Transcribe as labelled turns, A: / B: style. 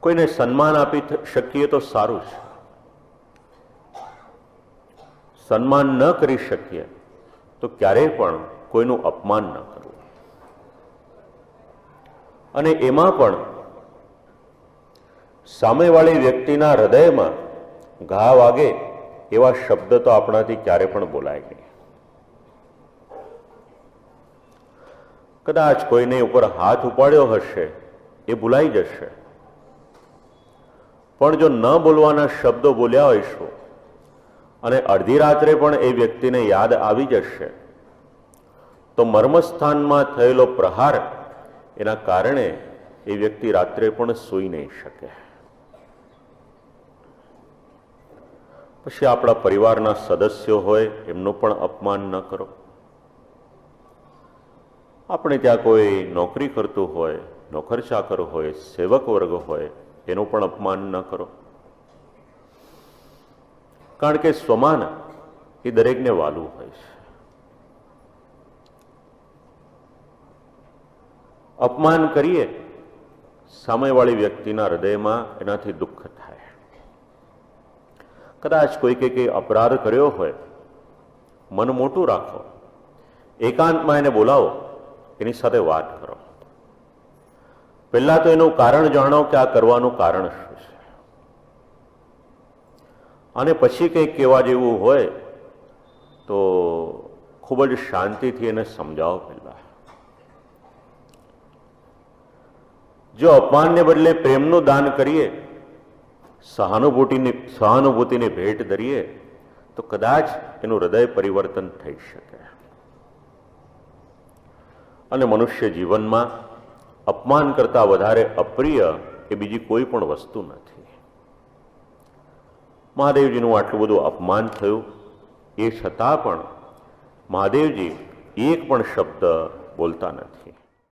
A: કોઈને સન્માન આપી શકીએ તો સારું છે. સન્માન ન કરી શકીએ તો ક્યારેય પણ કોઈનું અપમાન ન કરવું. અને એમાં પણ સામેવાળી વ્યક્તિના હૃદયમાં ઘા વાગે એવા શબ્દ તો આપણાથી ક્યારે પણ બોલાય નહીં. કદાચ કોઈને ઉપર હાથ ઉપાડ્યો હશે, એ ભૂલાઈ જશે. પણ જો ન બોલવાના શબ્દો બોલ્યા હોઈશું, અને અડધી રાત્રે પણ એ વ્યક્તિને યાદ આવી જશે, તો મર્મસ્થાનમાં થયેલો પ્રહાર એના કારણે એ વ્યક્તિ રાત્રે પણ સૂઈ નહીં શકે. પછી આપણા પરિવારના સદસ્યો હોય, એમનું પણ અપમાન ન કરો. આપણે ત્યાં કોઈ નોકરી કરતું હોય નોકર ચાકર હોય, સેવક વર્ગ હોય એનું પણ અપમાન ન કરો. કારણ કે સ્વમાન એ દરેકને વાલું હોય છે. અપમાન કરીએ, સામેવાળી વ્યક્તિના હૃદયમાં એનાથી દુઃખ થાય. કદાચ કોઈ કે કંઈ અપરાધ કર્યો હોય, મન મોટું રાખો, એકાંતમાં એને બોલાવો, એની સાથે વાત કરો. પહેલા તો એનું કારણ જાણો કે આ કરવાનું કારણ શું છે. અને પછી કંઈક કહેવા જેવું હોય તો ખૂબ જ શાંતિથી એને સમજાવો પહેલા. જો અપમાનને બદલે પ્રેમનું દાન કરીએ, સહાનુભૂતિની સહાનુભૂતિની ભેટ ધરીએ, તો કદાચ એનું હૃદય પરિવર્તન થઈ શકે. અને મનુષ્ય જીવનમાં અપમાન કરતા વધારે અપ્રિય એ બીજી કોઈ પણ વસ્તુ નથી. મહાદેવજીનું આટલું બધું અપમાન થયું એ છતાં પણ મહાદેવજી એક પણ શબ્દ બોલતા નથી.